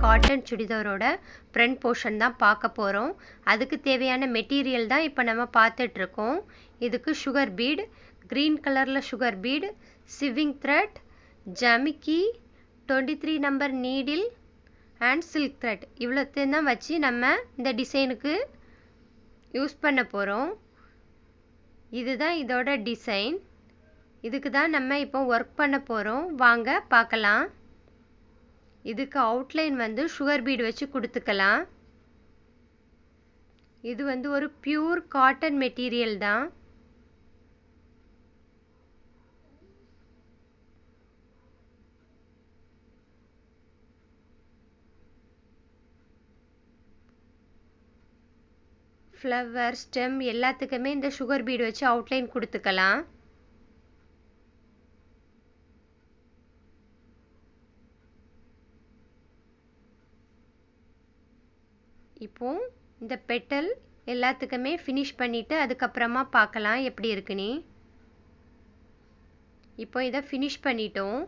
Cotton சுடிதாரோட front portion தான் பார்க்க போகிறோம் அதுக்கு தேவையான மெட்டீரியல் தான் இப்போ நம்ம பார்த்துட்ருக்கோம் இதுக்கு சுகர் பீட் க்ரீன் கலரில் sugar bead sewing thread ஜமிக்கி twenty three number needle and silk thread இவ்வளோத்தையும் தான் வச்சு நம்ம இந்த டிசைனுக்கு யூஸ் பண்ண போகிறோம் இதுதான் இதோட டிசைன் இதுக்கு தான் நம்ம இப்போ ஒர்க் பண்ண போகிறோம் வாங்க பார்க்கலாம். இதுக்கு அவுட்லைன் வந்து சுகர் பீட் வச்சு கொடுத்துக்கலாம். இது வந்து ஒரு பியூர் காட்டன் மெட்டீரியல் தான். ஃப்ளவர் ஸ்டெம் எல்லாத்துக்குமே இந்த சுகர் பீடு வச்சு அவுட்லைன் கொடுத்துக்கலாம் இப்போ இந்த பெட்டல் எல்லாத்துக்குமே ஃபினிஷ் பண்ணிவிட்டு அதுக்கப்புறமா பார்க்கலாம் எப்படி இருக்குன்னு இப்போ இதை ஃபினிஷ் பண்ணிட்டோம்.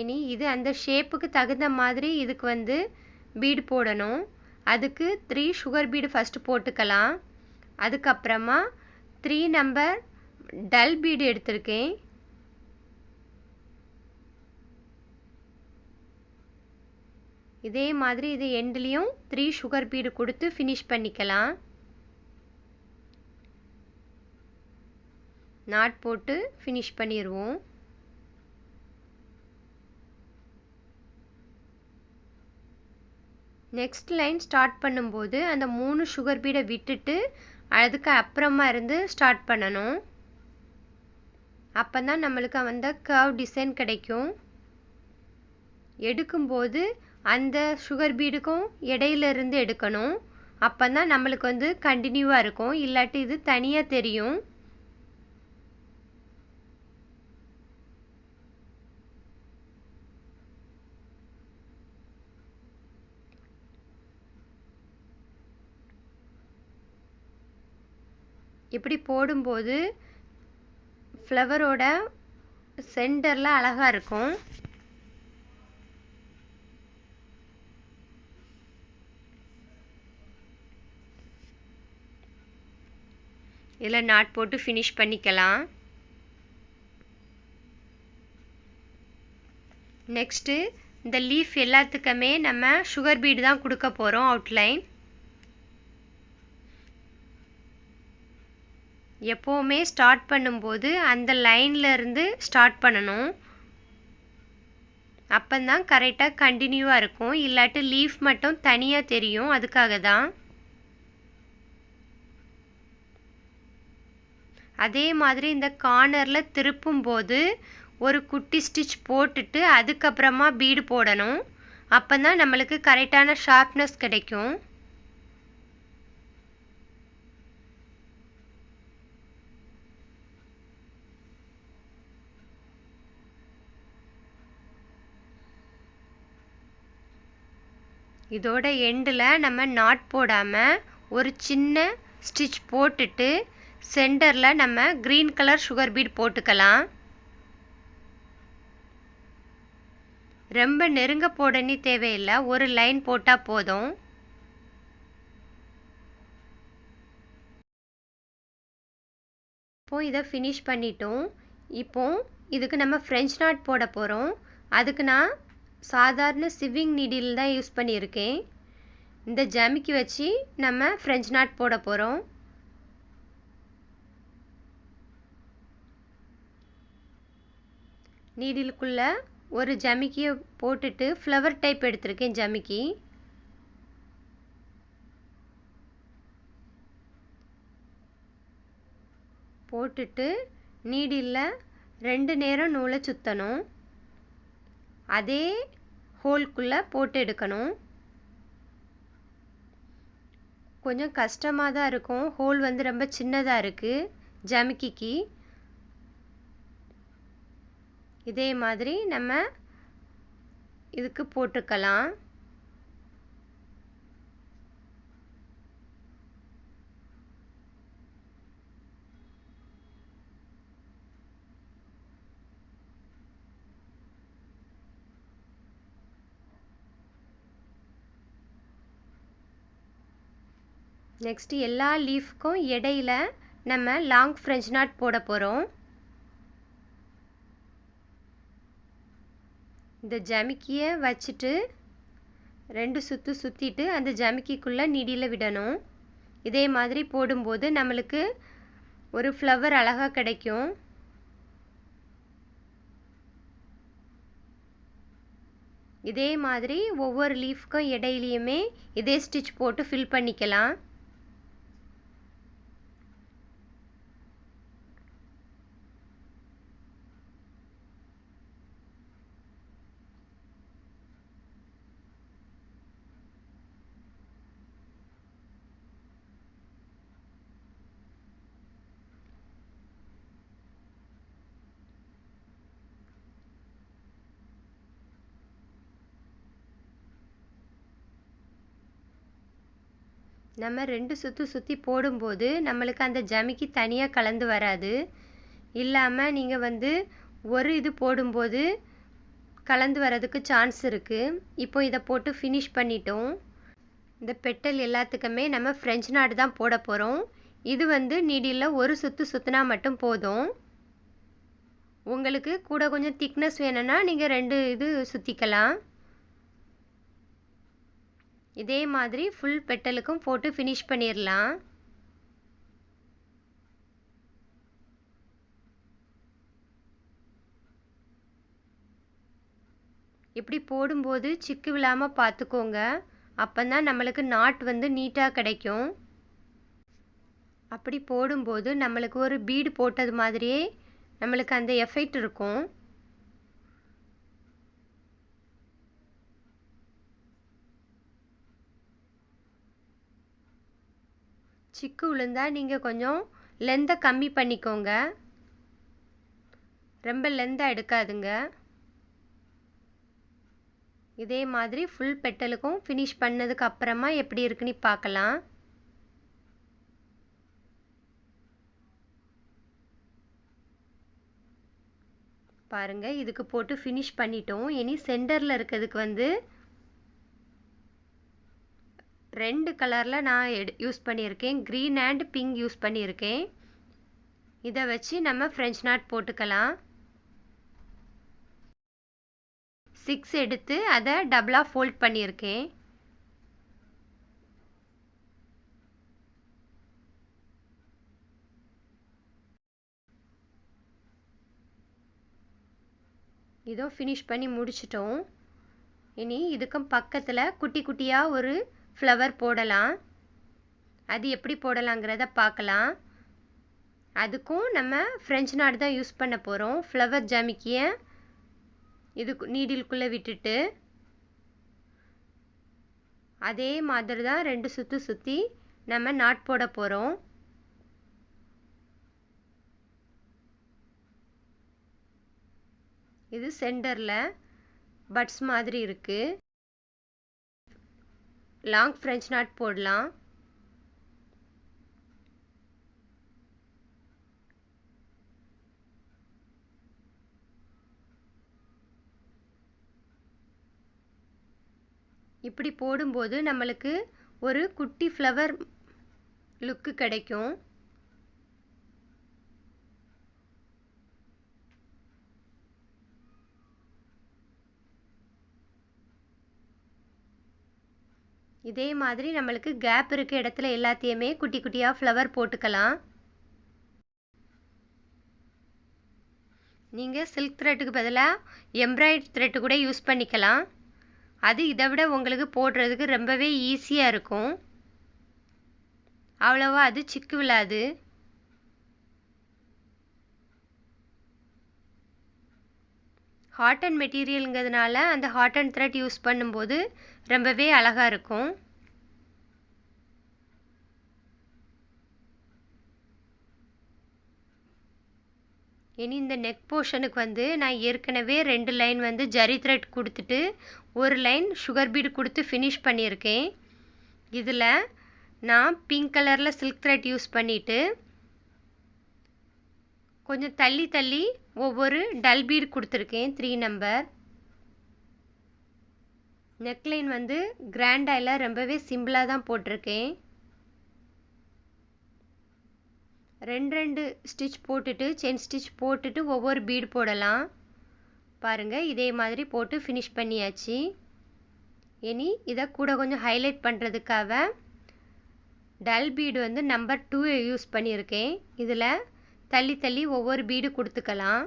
இனி இது அந்த ஷேப்புக்கு தகுந்த மாதிரி இதுக்கு வந்து பீடு போடணும். அதுக்கு த்ரீ சுகர் பீடு ஃபஸ்ட்டு போட்டுக்கலாம். அதுக்கப்புறமா த்ரீ நம்பர் டல் பீடு எடுத்திருக்கேன். இதே மாதிரி இது எண்ட்லேயும் த்ரீ சுகர் பீடு கொடுத்து ஃபினிஷ் பண்ணிக்கலாம். நாட் போட்டு ஃபினிஷ் பண்ணிடுவோம் நெக்ஸ்ட் லைன் ஸ்டார்ட் பண்ணும்போது அந்த மூணு சுகர் பீடை விட்டுட்டு அதுக்கு அப்புறமா இருந்து ஸ்டார்ட் பண்ணணும். அப்போ தான் நம்மளுக்கு அந்த கர்வ் டிசைன் கிடைக்கும். எடுக்கும்போது அந்த சுகர் பீடுக்கும் இடையில இருந்து எடுக்கணும். அப்போ தான் நம்மளுக்கு வந்து கண்டினியூவாக இருக்கும். இல்லாட்டி இது தனியாக தெரியும். இப்படி போடும்போது ஃப்ளவரோட சென்டரில் அழகாக இருக்கும். இதில் நாட் போட்டு ஃபினிஷ் பண்ணிக்கலாம். நெக்ஸ்ட்டு இந்த லீஃப் எல்லாத்துக்குமே நம்ம சுகர் பீடு தான் கொடுக்க போகிறோம் அவுட்லைன் எப்போவுமே ஸ்டார்ட் பண்ணும்போது அந்த லைன்லேருந்து இருந்து ஸ்டார்ட் பண்ணணும். தான் கரெக்டாக கண்டினியூவாக இருக்கும். இல்லாட்டி லீஃப் மட்டும் தனியாக தெரியும் அதுக்காக தான். அதே மாதிரி இந்த கார்னரில் திருப்பும் போது ஒரு குட்டி ஸ்டிச் போட்டுட்டு அதுக்கப்புறமா பீடு போடணும். அப்போ தான் நம்மளுக்கு கரெக்டான ஷார்ப்னஸ் கிடைக்கும். இதோட எண்டில் நம்ம நாட் போடாமல் ஒரு சின்ன ஸ்டிச் போட்டுட்டு சென்டரில் நம்ம க்ரீன் கலர் சுகர் பீட் போட்டுக்கலாம். ரொம்ப நெருங்க போடணி தேவையில்லை. ஒரு லைன் போட்டால் போதும். இப்போ இதை ஃபினிஷ் பண்ணிட்டோம். இப்போ இதுக்கு நம்ம ஃப்ரெஞ்ச் நாட் போட போகிறோம் அதுக்கு நான் சாதாரண சிவிங் நீடில் தான் யூஸ் பண்ணியிருக்கேன். இந்த ஜமிக்கி வச்சு நம்ம ஃப்ரெஞ்ச் நாட் போட போகிறோம் நீடிலுக்குள்ளே ஒரு ஜமிக்கியை போட்டுட்டு ஃப்ளவர் டைப் எடுத்திருக்கேன் ஜமிக்கி. போட்டுட்டு நீடில் ரெண்டு நேரம் நூலை சுற்றணும் அதே ஹோல்குள்ளே போட்டு எடுக்கணும். கொஞ்சம் கஷ்டமாக தான் இருக்கும். ஹோல் வந்து ரொம்ப சின்னதாக இருக்குது ஜமிக்கிக்கு. இதே மாதிரி நம்ம இதுக்கு போட்டுக்கலாம். நெக்ஸ்ட் எல்லா லீஃப்க்கும் இடையில நம்ம லாங் ஃப்ரெஞ்ச் நாட் போட போகிறோம் இந்த ஜமிக்கியை வச்சுட்டு ரெண்டு சுற்று சுற்றிட்டு அந்த ஜமிக்கிக்குள்ளே நீடியில் விடணும். இதே மாதிரி போடும்போது நம்மளுக்கு ஒரு ஃப்ளவர் அழகாக கிடைக்கும். இதே மாதிரி ஒவ்வொரு லீஃப்க்கும் இடையிலையுமே இதே ஸ்டிச் போட்டு ஃபில் பண்ணிக்கலாம். நம்ம ரெண்டு சுற்று சுற்றி போடும்போது நம்மளுக்கு அந்த ஜமிக்கி தனியாக கலந்து வராது. இல்லாமல் நீங்கள் வந்து ஒரு இது போடும்போது கலந்து வரதுக்கு சான்ஸ் இருக்குது இப்போ இதை போட்டு ஃபினிஷ் பண்ணிட்டோம். இந்த பெட்டல் எல்லாத்துக்குமே நம்ம ஃப்ரெஞ்ச் நாடு தான் போட போகிறோம் இது வந்து நீடியில் ஒரு சுற்று சுற்றினா மட்டும் போதும். உங்களுக்கு கூட கொஞ்சம் திக்னஸ் வேணும்னா நீங்கள் ரெண்டு இது சுற்றிக்கலாம் இதே மாதிரி ஃபுல் பெட்டலுக்கும் போட்டு ஃபினிஷ் பண்ணிடலாம் இப்படி போடும்போது சிக்கு விழாமல் பார்த்துக்கோங்க அப்போ தான் நம்மளுக்கு நாட் வந்து நீட்டாக கிடைக்கும். அப்படி போடும்போது நம்மளுக்கு ஒரு பீடு போட்டது மாதிரியே நம்மளுக்கு அந்த எஃபெக்ட் இருக்கும். சிக்கு விழுந்தா நீங்கள் கொஞ்சம் லெந்தை கம்மி பண்ணிக்கோங்க. ரொம்ப லெந்தாக எடுக்காதுங்க. இதே மாதிரி ஃபுல் பெட்டலுக்கும் ஃபினிஷ் பண்ணதுக்கு அப்புறமா எப்படி இருக்குன்னு பார்க்கலாம். பாருங்கள் இதுக்கு போட்டு ஃபினிஷ் பண்ணிட்டோம். இனி சென்டரில் இருக்கிறதுக்கு வந்து ரெண்டு கலரில் நான் எடு யூஸ் பண்ணியிருக்கேன். க்ரீன் அண்ட் பிங்க் யூஸ் பண்ணியிருக்கேன். இதை வச்சு நம்ம ஃப்ரெஞ்ச் நாட் போட்டுக்கலாம். சிக்ஸ் எடுத்து அதை டபுளாக ஃபோல்ட் பண்ணியிருக்கேன். இதோ ஃபினிஷ் பண்ணி முடிச்சிட்டோம். இனி இதுக்கும் பக்கத்தில் குட்டி குட்டியாக ஒரு ஃப்ளவர் போடலாம். அது எப்படி போடலாங்கிறத பார்க்கலாம். அதுக்கும் நம்ம ஃப்ரெஞ்ச் நாடு தான் யூஸ் பண்ண போகிறோம் ஃப்ளவர் ஜாமிக்கியை இது நீடிலுக்குள்ளே விட்டுட்டு அதே மாதிரி தான் ரெண்டு சுற்று சுற்றி நம்ம நாட் போட போகிறோம் இது சென்டரில் பட்ஸ் மாதிரி இருக்குது லாங் ஃப்ரெஞ்ச் நாட் போடலாம். இப்படி போடும்போது நம்மளுக்கு ஒரு குட்டி ஃப்ளவர் லுக்கு கிடைக்கும். இதே மாதிரி நம்மளுக்கு கேப் இருக்க இடத்துல எல்லாத்தையுமே குட்டி குட்டியாக ஃப்ளவர் போட்டுக்கலாம். நீங்கள் சில்க் த்ரெட்டுக்கு பதிலாக எம்ப்ராய்ட் த்ரெட்டு கூட யூஸ் பண்ணிக்கலாம். அது இதை விட உங்களுக்கு போடுறதுக்கு ரொம்பவே ஈஸியாக இருக்கும். அவ்வளோவா அது சிக்கு விழாது. ஹாட் அண்ட் மெட்டீரியலுங்கிறதுனால அந்த ஹாட் அண்ட் த்ரெட் யூஸ் பண்ணும்போது ரொம்பவே அழகாக இருக்கும். இனி இந்த நெக் போர்ஷனுக்கு வந்து நான் ஏற்கனவே ரெண்டு லைன் வந்து ஜரி த்ரெட் கொடுத்துட்டு ஒரு லைன் சுகர் பீடு கொடுத்து ஃபினிஷ் பண்ணியிருக்கேன். இதில் நான் பிங்க் கலரில் சில்க் த்ரெட் யூஸ் பண்ணிவிட்டு கொஞ்சம் தள்ளி தள்ளி ஒவ்வொரு டல் பீடு கொடுத்துருக்கேன். த்ரீ நம்பர் நெக்லைன் வந்து கிராண்டாயில் ரொம்பவே சிம்பிளாக தான் போட்டிருக்கேன். ரெண்டு ரெண்டு ஸ்டிச் போட்டுட்டு செயின் ஸ்டிச் போட்டுட்டு ஒவ்வொரு பீடு போடலாம். பாருங்கள் இதே மாதிரி போட்டு ஃபினிஷ் பண்ணியாச்சு. இனி இதை கூட கொஞ்சம் ஹைலைட் பண்ணுறதுக்காக டல் பீடு வந்து நம்பர் டூ யூஸ் பண்ணியிருக்கேன். இதில் தள்ளி தள்ளி ஒவ்வொரு பீடு கொடுத்துக்கலாம்.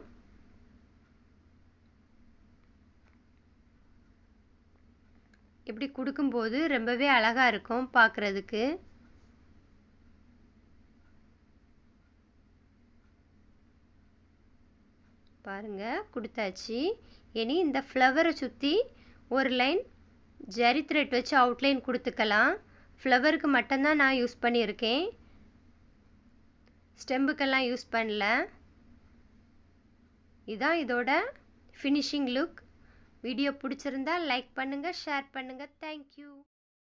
இப்படி கொடுக்கும்போது ரொம்பவே அழகாக இருக்கும் பார்க்குறதுக்கு பாருங்க கொடுத்தாச்சு. இனி இந்த ஃப்ளவரை சுற்றி ஒரு லைன் ஜரி த்ரெட் வச்சு அவுட்லைன் கொடுத்துக்கலாம். ஃப்ளவருக்கு மட்டும்தான் நான் யூஸ் பண்ணியிருக்கேன். ஸ்டெம்புக்கெல்லாம் யூஸ் பண்ணல. இதான் இதோட ஃபினிஷிங் லுக் வீடியோ பிடிச்சிருந்தா லைக் பண்ணுங்கள் ஷேர் பண்ணுங்கள் தேங்க்யூ